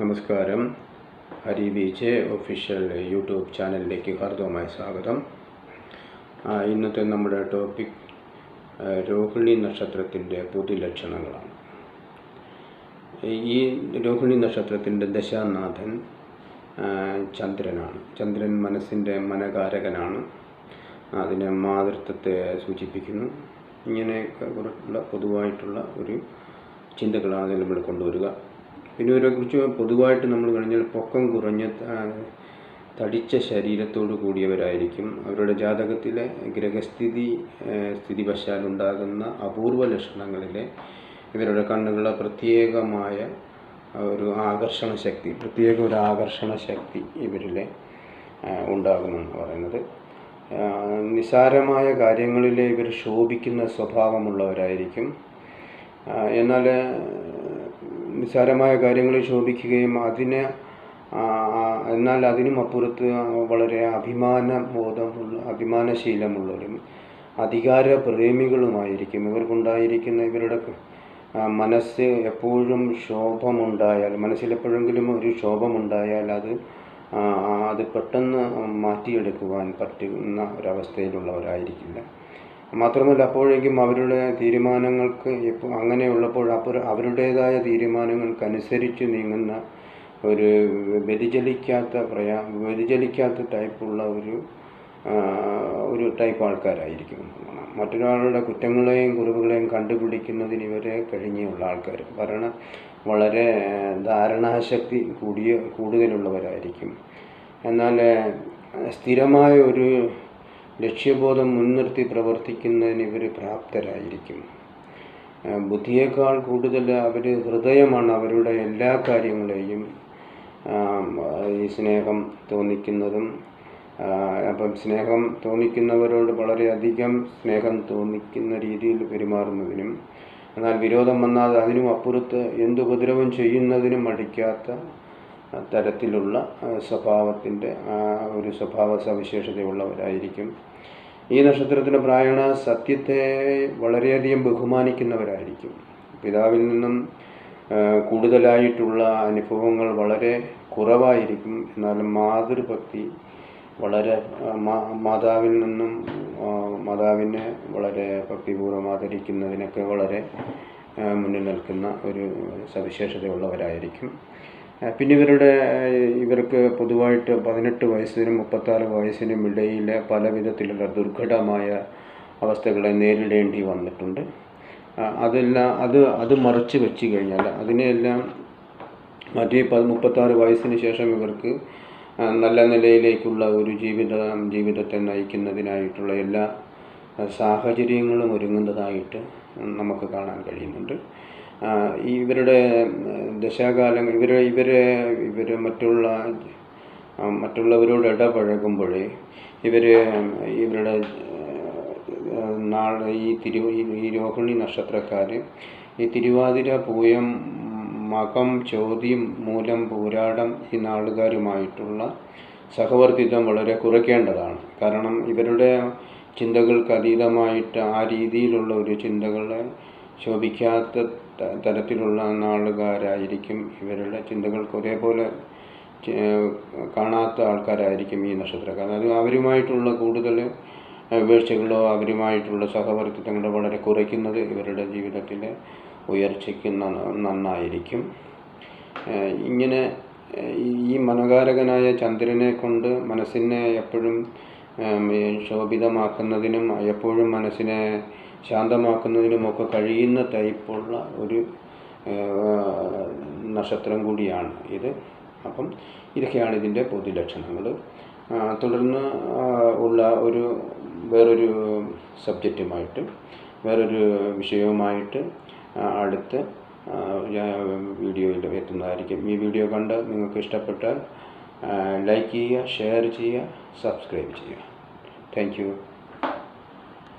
നമസ്കാരം. Hari B J official YouTube ചാനലിലേക്ക് ഹാർദവമായ സ്വാഗതം. ഇന്നത്തെ നമ്മുടെ ടോപ്പിക് രോഹിണി നക്ഷത്രത്തിന്റെ പൊതുലക്ഷണങ്ങളാണ്. ഈ രോഹിണി നക്ഷത്രത്തിന്റെ ദശാനാഥൻ ചന്ദ്രനാണ്. ചന്ദ്രൻ മനസ്സിന്റെ മനകാരകനാണ്. അതിനെ മാതൃത്വത്തെ സൂചിപ്പിക്കുന്നു. ഇങ്ങനെയൊക്കെ ഉള്ള പൊതുവായിട്ടുള്ള ഒരു ചിന്തകളാണ് നമ്മൾ കൊണ്ടുവരിക. പിന്നെ ഇവരെക്കുറിച്ച് പൊതുവായിട്ട് നമ്മൾ കഴിഞ്ഞാൽ പൊക്കം കുറഞ്ഞ തടിച്ച ശരീരത്തോടു കൂടിയവരായിരിക്കും. അവരുടെ ജാതകത്തിലെ ഗ്രഹസ്ഥിതി ആ, സ്ഥിതിവശാലുണ്ടാകുന്ന അപൂർവ ലക്ഷണങ്ങളിലെ ഇവരുടെ കണ്ണുകളുടെ പ്രത്യേകമായ ഒരു ആകർഷണ ശക്തി പ്രത്യേക ഒരു ആകർഷണ ശക്തി ഇവരിലെ ഉണ്ടാകുമെന്ന് പറയുന്നത്. നിസാരമായ കാര്യങ്ങളിലെ ഇവർ ശോഭിക്കുന്ന സ്വഭാവമുള്ളവരായിരിക്കും. എന്നാൽ നിസ്സാരമായ കാര്യങ്ങളിൽ ശോഭിക്കുകയും അതിനെ എന്നാൽ അതിനും അപ്പുറത്ത് വളരെ അഭിമാന ബോധമുള്ള അഭിമാനശീലമുള്ളവരും അധികാര പ്രേമികളുമായിരിക്കും. ഇവർക്കുണ്ടായിരിക്കുന്ന ഇവരുടെ മനസ്സ് എപ്പോഴും ശോഭമുണ്ടായാൽ മനസ്സിലെപ്പോഴെങ്കിലും ഒരു ശോഭമുണ്ടായാൽ അത് അത് പെട്ടെന്ന് മാറ്റിയെടുക്കുവാൻ പറ്റുന്ന ഒരവസ്ഥയിലുള്ളവരായിരിക്കില്ല. മാത്രമല്ല അപ്പോഴേക്കും അവരുടെ തീരുമാനങ്ങൾക്ക് ഇപ്പോൾ അങ്ങനെയുള്ളപ്പോൾ അപ്പോൾ അവരുടേതായ തീരുമാനങ്ങൾക്കനുസരിച്ച് നീങ്ങുന്ന ഒരു വ്യതിചലിക്കാത്ത പ്രയാ വ്യതിചലിക്കാത്ത ടൈപ്പുള്ള ഒരു ഒരു ടൈപ്പ് ആൾക്കാരായിരിക്കും. മറ്റൊരാളുടെ കുറ്റങ്ങളെയും കുറവുകളെയും കണ്ടുപിടിക്കുന്നതിന് ഇവരെ കഴിഞ്ഞുള്ള ആൾക്കാർ കാരണം വളരെ ധാരണാശക്തി കൂടിയ കൂടുതലുള്ളവരായിരിക്കും എന്നാൽ സ്ഥിരമായ ഒരു ലക്ഷ്യബോധം മുൻനിർത്തി പ്രവർത്തിക്കുന്നതിന് ഇവർ പ്രാപ്തരായിരിക്കും. ബുദ്ധിയേക്കാൾ കൂടുതൽ അവർ ഹൃദയമാണ് അവരുടെ എല്ലാ കാര്യങ്ങളെയും ഈ സ്നേഹം തോന്നിക്കുന്നതും അപ്പം സ്നേഹം തോന്നിക്കുന്നവരോട് വളരെയധികം സ്നേഹം തോന്നിക്കുന്ന രീതിയിൽ പെരുമാറുന്നതിനും എന്നാൽ വിരോധം വന്നാൽ അതിനും അപ്പുറത്ത് എന്തുപദ്രവം ചെയ്യുന്നതിനും മടിക്കാത്ത തരത്തിലുള്ള സ്വഭാവത്തിന്റെ ഒരു സ്വഭാവ സവിശേഷതയുള്ളവരായിരിക്കും. ഈ നക്ഷത്രത്തിന്റെ പ്രായണ സത്യത്തെ വളരെയധികം ബഹുമാനിക്കുന്നവരായിരിക്കും. പിതാവിൽ നിന്നും കൂടുതലായിട്ടുള്ള അനുഭവങ്ങൾ വളരെ കുറവായിരിക്കും. എന്നാലും മാതൃഭക്തി വളരെ മാതാവിൽ നിന്നും മാതാവിനെ വളരെ ഭക്തിപൂർവം ആദരിക്കുന്നതിനൊക്കെ വളരെ മുന്നിൽ നിൽക്കുന്ന ഒരു സവിശേഷതയുള്ളവരായിരിക്കും. പിന്നെ ഇവരുടെ ഇവർക്ക് പൊതുവായിട്ട് പതിനെട്ട് വയസ്സിനും മുപ്പത്താറ് വയസ്സിനും ഇടയിൽ പല വിധത്തിലുള്ള ദുർഘടമായ അവസ്ഥകളെ നേരിടേണ്ടി വന്നിട്ടുണ്ട്. അതെല്ലാം അത് അത് മറച്ചു വെച്ച് കഴിഞ്ഞാൽ അതിനെയെല്ലാം മറ്റേ പത് മുപ്പത്താറ് വയസ്സിന് ശേഷം ഇവർക്ക് നല്ല നിലയിലേക്കുള്ള ഒരു ജീവിതം ജീവിതത്തെ നയിക്കുന്നതിനായിട്ടുള്ള എല്ലാ സാഹചര്യങ്ങളും ഒരുങ്ങുന്നതായിട്ട് നമുക്ക് കാണാൻ കഴിയുന്നുണ്ട്. ഇവരുടെ ദശാകാലം ഇവർ ഇവർ ഇവർ മറ്റുള്ള മറ്റുള്ളവരോട് ഇടപഴകുമ്പോൾ ഇവർ ഇവരുടെ നാളെ ഈ തിരു ഈ- രോഹിണി നക്ഷത്രക്കാർ ഈ തിരുവാതിര പൂയം മകം ചോദ്യം മൂലം പൂരാടം ഈ നാളുകാരുമായിട്ടുള്ള സഹവർത്തിത്വം വളരെ കുറയ്ക്കേണ്ടതാണ്. കാരണം ഇവരുടെ ചിന്തകൾക്ക് അതീതമായിട്ട് ആ രീതിയിലുള്ള ഒരു ചിന്തകളെ ശോഭിക്കാത്ത തരത്തിലുള്ള നാളുകാരായിരിക്കും ഇവരുടെ ചിന്തകൾക്ക് ഒരേപോലെ കാണാത്ത ആൾക്കാരായിരിക്കും ഈ നക്ഷത്രക്കാർ. അത് അവരുമായിട്ടുള്ള കൂടുതൽ വീഴ്ചകളോ അവരുമായിട്ടുള്ള സഹവർത്തിത്വങ്ങളോ വളരെ കുറയ്ക്കുന്നത് ഇവരുടെ ജീവിതത്തിലെ ഉയർച്ചയ്ക്ക് നന്ന- നന്നായിരിക്കും. ഇങ്ങനെ ഈ മനകാരകനായ ചന്ദ്രനെ കൊണ്ട് മനസ്സിനെ എപ്പോഴും ശോഭിതമാക്കുന്നതിനും എപ്പോഴും മനസ്സിനെ ശാന്തമാക്കുന്നതിനുമൊക്കെ കഴിയുന്ന ടൈപ്പുള്ള ഒരു നക്ഷത്രം കൂടിയാണ് ഇത്. അപ്പം ഇതൊക്കെയാണ് ഇതിന്റെ പൊതുലക്ഷണങ്ങൾ. ലക്ഷണങ്ങൾ തുടർന്ന് ഉള്ള ഒരു വേറൊരു സബ്ജക്റ്റുമായിട്ട് വേറൊരു വിഷയവുമായിട്ട് അടുത്ത് വീഡിയോയിൽ എത്തുന്നതായിരിക്കും. ഈ വീഡിയോ കണ്ട് നിങ്ങൾക്ക് ഇഷ്ടപ്പെട്ടാൽ ലൈക്ക് ചെയ്യുക ഷെയർ ചെയ്യുക സബ്സ്ക്രൈബ് ചെയ്യുക. താങ്ക്